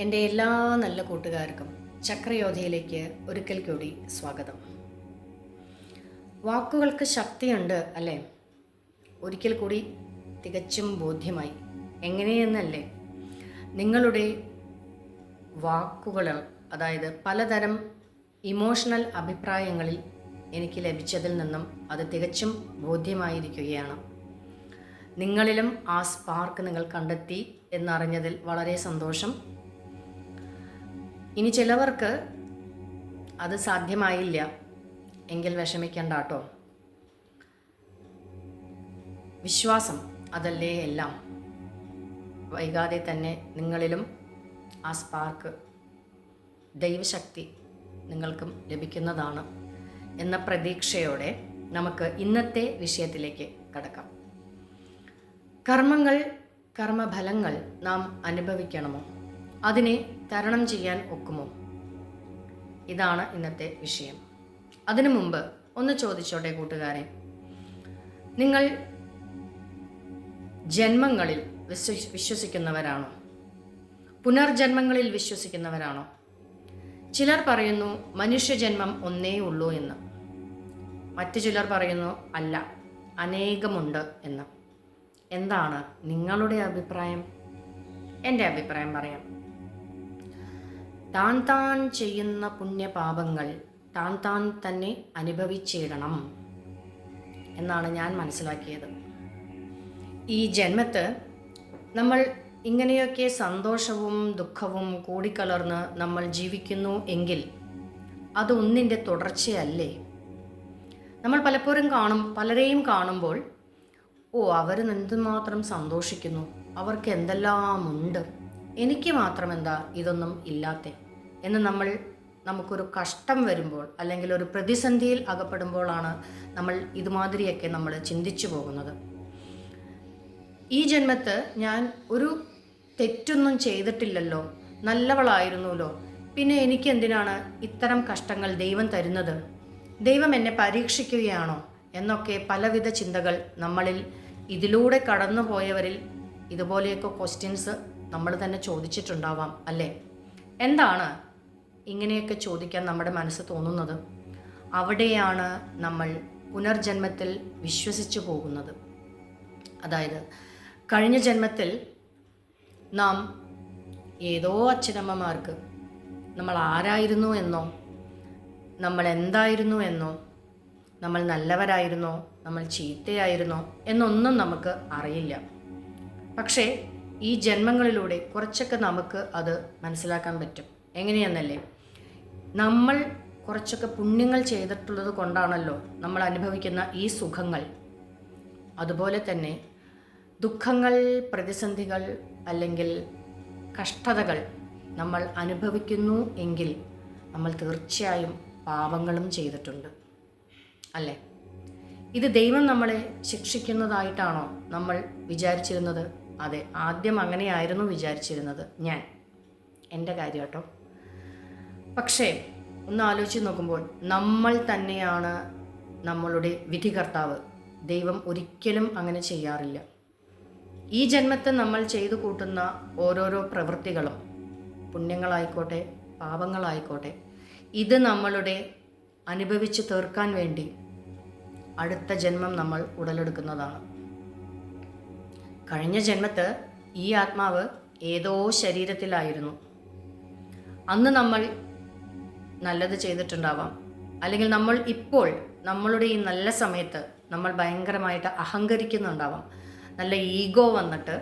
എന്റെ എല്ലാ നല്ല കൂട്ടുകാർക്കും ചക്രയോധയിലേക്ക് ഒരിക്കൽ കൂടി സ്വാഗതം. വാക്കുകൾക്ക് ശക്തിയുണ്ട് അല്ലേ? ഒരിക്കൽ കൂടി തികച്ചും ബോധ്യമായി. എങ്ങനെയെന്നല്ലേ? നിങ്ങളുടെ വാക്കുകൾ അതായത് പലതരം ഇമോഷണൽ അഭിപ്രായങ്ങളിൽ എനിക്ക് ലഭിച്ചതിൽ നിന്നും അത് തികച്ചും ബോധ്യമായിരിക്കുകയാണ്. നിങ്ങളിലും ആ സ്പാർക്ക് നിങ്ങൾ കണ്ടെത്തി എന്നറിഞ്ഞതിൽ വളരെ സന്തോഷം. ഇനി ചിലവർക്ക് അത് സാധ്യമായില്ല. എങ്കിൽ വിഷമിക്കണ്ട കേട്ടോ വിശ്വാസം അതല്ലേ എല്ലാം. വൈകാതെ തന്നെ നിങ്ങളിലും ആ സ്പാർക്ക് ദൈവശക്തി നിങ്ങൾക്കും ലഭിക്കുന്നതാണ് എന്ന പ്രതീക്ഷയോടെ നമുക്ക് ഇന്നത്തെ വിഷയത്തിലേക്ക് കടക്കാം. കർമ്മങ്ങൾ കർമ്മഫലങ്ങൾ നാം അനുഭവിക്കണമോ? അതിനെ തരണം ചെയ്യാൻ ഒക്കുമോ? ഇതാണ് ഇന്നത്തെ വിഷയം. അതിനു മുമ്പ് ഒന്ന് ചോദിച്ചോട്ടെ കൂട്ടുകാരെ. നിങ്ങൾ ജന്മങ്ങളിൽ വിശ്വ വിശ്വസിക്കുന്നവരാണോ? പുനർജന്മങ്ങളിൽ വിശ്വസിക്കുന്നവരാണോ? ചിലർ പറയുന്നു മനുഷ്യജന്മം ഒന്നേ ഉള്ളൂ എന്ന്. മറ്റു ചിലർ പറയുന്നു അല്ല അനേകമുണ്ട് എന്ന്. എന്താണ് നിങ്ങളുടെ അഭിപ്രായം? എന്റെ അഭിപ്രായം പറയാം. താൻ താൻ ചെയ്യുന്ന പുണ്യപാപങ്ങൾ താൻ താൻ തന്നെ അനുഭവിച്ചിടണം എന്നാണ് ഞാൻ മനസ്സിലാക്കിയത്. ഈ ജന്മത്ത് നമ്മൾ ഇങ്ങനെയൊക്കെ സന്തോഷവും ദുഃഖവും കൂടിക്കലർന്ന് നമ്മൾ ജീവിക്കുന്നു എങ്കിൽ അതൊന്നിന്റെ തുടർച്ചയല്ലേ? നമ്മൾ പലപ്പോഴും കാണും പലരെയും കാണുമ്പോൾ ഓ അവർ എന്തുമാത്രം സന്തോഷിക്കുന്നു? അവർക്ക് എന്തെല്ലാം ഉണ്ട്? എനിക്ക് മാത്രം എന്താ ഇതൊന്നും ഇല്ലാത്തെ? എന്ന് നമ്മൾ നമുക്കൊരു കഷ്ടം വരുമ്പോൾ അല്ലെങ്കിൽ ഒരു പ്രതിസന്ധിയിൽ അകപ്പെടുമ്പോഴാണ് നമ്മൾ ഇതുമാതിരിയൊക്കെ നമ്മൾ ചിന്തിച്ചു പോകുന്നത്. ഈ ജന്മത്ത് ഞാൻ ഒരു തെറ്റൊന്നും ചെയ്തിട്ടില്ലല്ലോ നല്ലവളായിരുന്നുല്ലോ പിന്നെ എനിക്ക് എന്തിനാണ് ഇത്തരം കഷ്ടങ്ങൾ ദൈവം തരുന്നത്? ദൈവം എന്നെ പരീക്ഷിക്കുകയാണോ? എന്നൊക്കെ പലവിധ ചിന്തകൾ നമ്മളിൽ ഇതിലൂടെ കടന്നുപോയവരിൽ ഇതുപോലെയൊക്കെ ക്വസ്റ്റ്യൻസ് നമ്മൾ തന്നെ ചോദിച്ചിട്ടുണ്ടാവാം അല്ലേ? എന്താണ് ഇങ്ങനെയൊക്കെ ചോദിക്കാൻ നമ്മുടെ മനസ്സ് തോന്നുന്നത്? അവിടെയാണ് നമ്മൾ പുനർജന്മത്തിൽ വിശ്വസിച്ചു പോകുന്നത്. അതായത് കഴിഞ്ഞ ജന്മത്തിൽ നാം ഏതോ അച്ഛനമ്മമാർക്ക് നമ്മൾ ആരായിരുന്നു എന്നോ നമ്മൾ എന്തായിരുന്നു എന്നോ നമ്മൾ നല്ലവരായിരുന്നോ നമ്മൾ ചീത്തയായിരുന്നോ എന്നൊന്നും നമുക്ക് അറിയില്ല. പക്ഷേ ഈ ജന്മങ്ങളിലൂടെ കുറച്ചൊക്കെ നമുക്ക് അത് മനസ്സിലാക്കാൻ പറ്റും. എങ്ങനെയെന്നല്ലേ? നമ്മൾ കുറച്ചൊക്കെ പുണ്യങ്ങൾ ചെയ്തിട്ടുള്ളത് കൊണ്ടാണല്ലോ നമ്മൾ അനുഭവിക്കുന്ന ഈ സുഖങ്ങൾ. അതുപോലെ തന്നെ ദുഃഖങ്ങൾ പ്രതിസന്ധികൾ അല്ലെങ്കിൽ കഷ്ടതകൾ നമ്മൾ അനുഭവിക്കുന്നു എങ്കിൽ നമ്മൾ തീർച്ചയായും പാപങ്ങളും ചെയ്തിട്ടുണ്ട്. അല്ലേ? ഇത് ദൈവം നമ്മളെ ശിക്ഷിക്കുന്നതായിട്ടാണോ നമ്മൾ വിചാരിച്ചിരുന്നത്? അതെ ആദ്യം അങ്ങനെയായിരുന്നു വിചാരിച്ചിരുന്നത് ഞാൻ. എന്റെ കാര്യം കേട്ടോ. പക്ഷേ ഒന്ന് ആലോചിച്ച് നോക്കുമ്പോൾ നമ്മൾ തന്നെയാണ് നമ്മളുടെ വിധികർത്താവ്. ദൈവം ഒരിക്കലും അങ്ങനെ ചെയ്യാറില്ല. ഈ ജന്മത്തെ നമ്മൾ ചെയ്തു കൂട്ടുന്ന ഓരോരോ പ്രവൃത്തികളും പുണ്യങ്ങളായിക്കോട്ടെ പാപങ്ങളായിക്കോട്ടെ ഇത് നമ്മളുടെ അനുഭവിച്ച് തീർക്കാൻ വേണ്ടി അടുത്ത ജന്മം നമ്മൾ ഉടലെടുക്കുന്നതാണ്. കഴിഞ്ഞ ജന്മത്ത് ഈ ആത്മാവ് ഏതോ ശരീരത്തിലായിരുന്നു. അന്ന് നമ്മൾ നല്ലത് ചെയ്തിട്ടുണ്ടാവാം. അല്ലെങ്കിൽ നമ്മൾ ഇപ്പോൾ നമ്മളുടെ ഈ നല്ല സമയത്ത് നമ്മൾ ഭയങ്കരമായിട്ട് അഹങ്കരിക്കുന്നുണ്ടാവാം. നല്ല ഈഗോ വന്നിട്ട്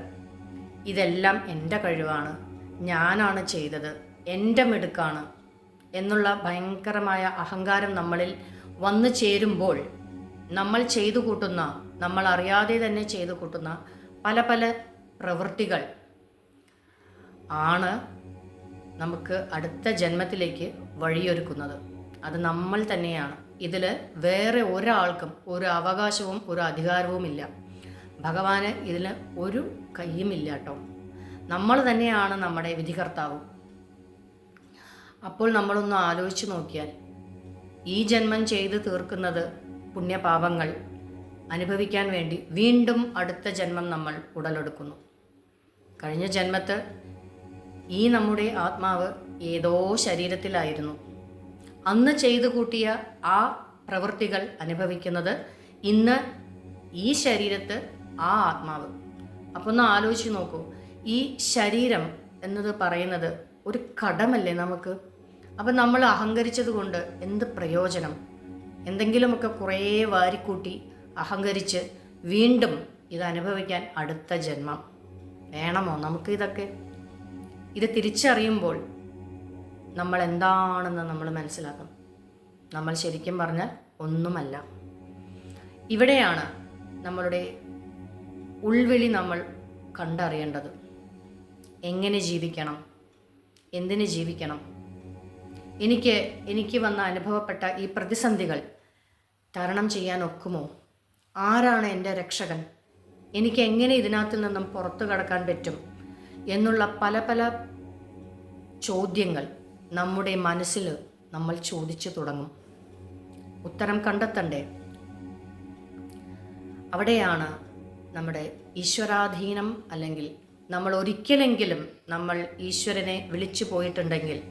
ഇതെല്ലാം എന്റെ കഴിവാണ്. ഞാനാണ് ചെയ്തത്. എന്റെ മിടുക്കാണ് എന്നുള്ള ഭയങ്കരമായ അഹങ്കാരം നമ്മളിൽ വന്നു ചേരുമ്പോൾ നമ്മൾ ചെയ്തു കൂട്ടുന്ന നമ്മൾ അറിയാതെ തന്നെ ചെയ്തു കൂട്ടുന്ന പല പല പ്രവൃത്തികൾ ആണ് നമുക്ക് അടുത്ത ജന്മത്തിലേക്ക് വഴിയൊരുക്കുന്നത്. അത് നമ്മൾ തന്നെയാണ്. ഇതിൽ വേറെ ഒരാൾക്കും ഒരു അവകാശവും ഒരു അധികാരവും ഇല്ല. ഭഗവാന് ഇതിൽ ഒരു കയ്യുമില്ല കേട്ടോ. നമ്മൾ തന്നെയാണ് നമ്മുടെ വിധികർത്താവും. അപ്പോൾ നമ്മളൊന്ന് ആലോചിച്ച് നോക്കിയാൽ ഈ ജന്മം ചെയ്ത് തീർക്കുന്നത് പുണ്യപാപങ്ങൾ അനുഭവിക്കാൻ വേണ്ടി വീണ്ടും അടുത്ത ജന്മം നമ്മൾ ഉടലെടുക്കുന്നു. കഴിഞ്ഞ ജന്മത്ത് ഈ നമ്മുടെ ആത്മാവ് ഏതോ ശരീരത്തിലായിരുന്നു. അന്ന് ചെയ്തു കൂട്ടിയ ആ പ്രവൃത്തികൾ അനുഭവിക്കുന്നത് ഇന്ന് ഈ ശരീരത്ത് ആ ആത്മാവ്. അപ്പോൾ ഒന്ന് ആലോചിച്ച് നോക്കൂ. ഈ ശരീരം എന്നത് പറയുന്നത് ഒരു കടമല്ലേ നമുക്ക്? അപ്പം നമ്മൾ അഹങ്കരിച്ചത് കൊണ്ട് എന്ത് പ്രയോജനം? എന്തെങ്കിലുമൊക്കെ കുറേ വാരിക്കൂട്ടി അഹങ്കരിച്ച് വീണ്ടും ഇതനുഭവിക്കാൻ അടുത്ത ജന്മം. വേണമോ നമുക്ക് ഇതൊക്കെ? ഇത് തിരിച്ചറിയുമ്പോൾ നമ്മൾ എന്താണെന്ന് നമ്മൾ മനസ്സിലാക്കും നമ്മൾ ശരിക്കും പറഞ്ഞാൽ ഒന്നുമല്ല. ഇവിടെയാണ് നമ്മളുടെ ഉൾവിളി നമ്മൾ കണ്ടറിയേണ്ടത്. എങ്ങനെ ജീവിക്കണം? എന്തിന് ജീവിക്കണം? എനിക്ക് എനിക്ക് വന്ന അനുഭവപ്പെട്ട ഈ പ്രതിസന്ധികൾ തരണം ചെയ്യാൻ ഒക്കുമോ? ആരാണ് എന്റെ രക്ഷകൻ? എനിക്ക് എങ്ങനെ ഇതിനകത്ത് നിന്നും പുറത്തു കടക്കാൻ പറ്റും? എന്നുള്ള പല പല ചോദ്യങ്ങൾ നമ്മുടെ മനസ്സിൽ നമ്മൾ ചോദിച്ചു തുടങ്ങും. ഉത്തരം കണ്ടെത്തണ്ടേ? അവിടെയാണ് നമ്മുടെ ഈശ്വരാധീനം അല്ലെങ്കിൽ നമ്മൾ ഒരിക്കലെങ്കിലും നമ്മൾ ഈശ്വരനെ വിളിച്ചു പോയിട്ടുണ്ടെങ്കിൽ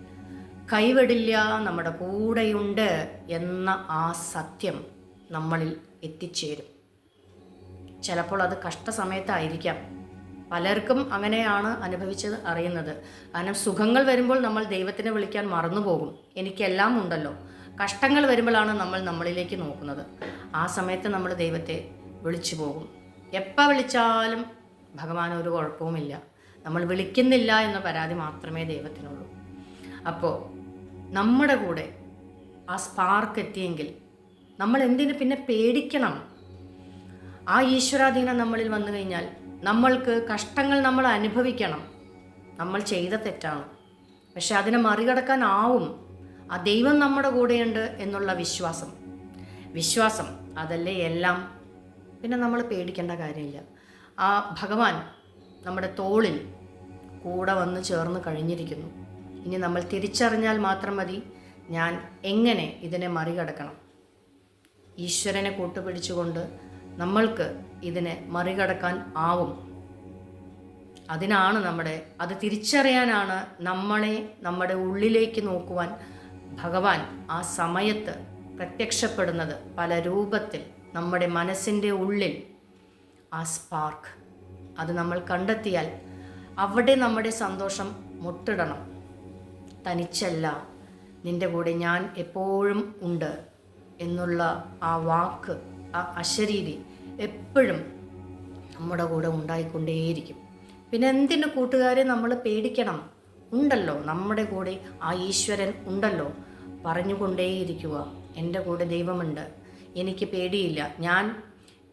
കൈവിടില്ല നമ്മുടെ കൂടെയുണ്ട് എന്ന ആ സത്യം നമ്മളിൽ എത്തിച്ചേരും. ചിലപ്പോൾ അത് കഷ്ടസമയത്തായിരിക്കാം. പലർക്കും അങ്ങനെയാണ് അനുഭവിച്ചത് അറിയുന്നത്. കാരണം സുഖങ്ങൾ വരുമ്പോൾ നമ്മൾ ദൈവത്തിനെ വിളിക്കാൻ മറന്നുപോകും. എനിക്കെല്ലാം ഉണ്ടല്ലോ. കഷ്ടങ്ങൾ വരുമ്പോഴാണ് നമ്മൾ നമ്മളിലേക്ക് നോക്കുന്നത്. ആ സമയത്ത് നമ്മൾ ദൈവത്തെ വിളിച്ചു പോകും. എപ്പോൾ വിളിച്ചാലും ഭഗവാൻ ഒരു കുഴപ്പവുമില്ല. നമ്മൾ വിളിക്കുന്നില്ല എന്ന പരാതി മാത്രമേ ദൈവത്തിനുള്ളൂ. അപ്പോൾ നമ്മുടെ കൂടെ ആ സ്പാർക്ക് എത്തിയെങ്കിൽ നമ്മൾ എന്തിനു പിന്നെ പേടിക്കണം? ആ ഈശ്വരാധീനം നമ്മളിൽ വന്നു കഴിഞ്ഞാൽ നമ്മൾക്ക് കഷ്ടങ്ങൾ നമ്മൾ അനുഭവിക്കണം. നമ്മൾ ചെയ്ത തെറ്റാണ്. പക്ഷെ അതിനെ മറികടക്കാനാവും. ആ ദൈവം നമ്മുടെ കൂടെയുണ്ട് എന്നുള്ള വിശ്വാസം. വിശ്വാസം അതല്ലേ എല്ലാം. പിന്നെ നമ്മൾ പേടിക്കേണ്ട കാര്യമില്ല. ആ ഭഗവാൻ നമ്മുടെ തോളിൽ കൂടെ വന്ന് ചേർന്ന് കഴിഞ്ഞിരിക്കുന്നു. ഇനി നമ്മൾ തിരിച്ചറിഞ്ഞാൽ മാത്രം മതി. ഞാൻ എങ്ങനെ ഇതിനെ മറികടക്കണം? ഈശ്വരനെ കൂട്ടുപിടിച്ചുകൊണ്ട് നമ്മൾക്ക് ഇതിനെ മറികടക്കാൻ ആവും. അതിനാണ് നമ്മുടെ അത് തിരിച്ചറിയാനാണ് നമ്മളെ നമ്മുടെ ഉള്ളിലേക്ക് നോക്കുവാൻ ഭഗവാൻ ആ സമയത്ത് പ്രത്യക്ഷപ്പെടുന്നത്. പല രൂപത്തിൽ നമ്മുടെ മനസ്സിന്റെ ഉള്ളിൽ ആ സ്പാർക്ക് അത് നമ്മൾ കണ്ടെത്തിയാൽ അവിടെ നമ്മുടെ സന്തോഷം മുട്ടിടണം. തനിച്ചല്ല. നിന്റെ കൂടെ ഞാൻ എപ്പോഴും ഉണ്ട്. എന്നുള്ള ആ വാക്ക് ആ അശരീരി എപ്പോഴും നമ്മുടെ കൂടെ ഉണ്ടായിക്കൊണ്ടേയിരിക്കും. പിന്നെ എന്തിന് കൂട്ടുകാരെ നമ്മൾ പേടിക്കണം? ഉണ്ടല്ലോ നമ്മുടെ കൂടെ ആ ഈശ്വരൻ ഉണ്ടല്ലോ. പറഞ്ഞുകൊണ്ടേയിരിക്കുക എന്റെ കൂടെ ദൈവമുണ്ട് എനിക്ക് പേടിയില്ല. ഞാൻ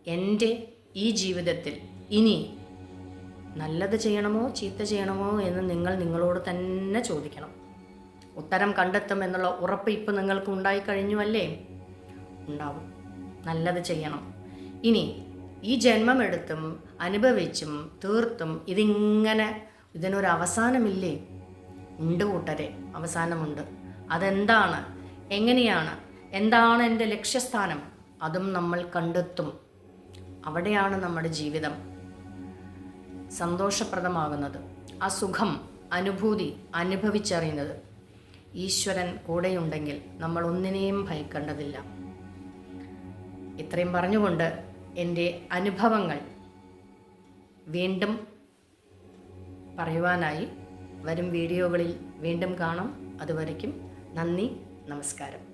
എന്റെ ഈ ജീവിതത്തിൽ ഇനി നല്ലത് ചെയ്യണമോ ചീത്ത ചെയ്യണമോ എന്ന് നിങ്ങൾ നിങ്ങളോട് തന്നെ ചോദിക്കണം. ഉത്തരം കണ്ടെത്തും എന്നുള്ള ഉറപ്പ് ഇപ്പം നിങ്ങൾക്ക് ഉണ്ടായിക്കഴിഞ്ഞു കഴിഞ്ഞുവല്ലേ ഉണ്ടാവും. നല്ലത് ചെയ്യണം. ഇനി ഈ ജന്മമെടുത്തും അനുഭവിച്ചും തീർത്തും ഇതിങ്ങനെ ഇതിനൊരു അവസാനമില്ലേ? ഉണ്ട് കൂട്ടരെ അവസാനമുണ്ട്. അതെന്താണ്? എങ്ങനെയാണ്? എന്താണ് എന്റെ ലക്ഷ്യസ്ഥാനം? അതും നമ്മൾ കണ്ടെത്തും. അവിടെയാണ് നമ്മുടെ ജീവിതം സന്തോഷപ്രദമാകുന്നത്. ആ സുഖം അനുഭൂതി അനുഭവിച്ചറിയുന്നത്. ഈശ്വരൻ കൂടെയുണ്ടെങ്കിൽ നമ്മൾ ഒന്നിനെയും ഭയക്കേണ്ടതില്ല. ഇത്രയും പറഞ്ഞുകൊണ്ട് എന്റെ അനുഭവങ്ങൾ വീണ്ടും പറയുവാനായി വരും വീഡിയോകളിൽ വീണ്ടും കാണാം. അതുവരയ്ക്കും നന്ദി നമസ്കാരം.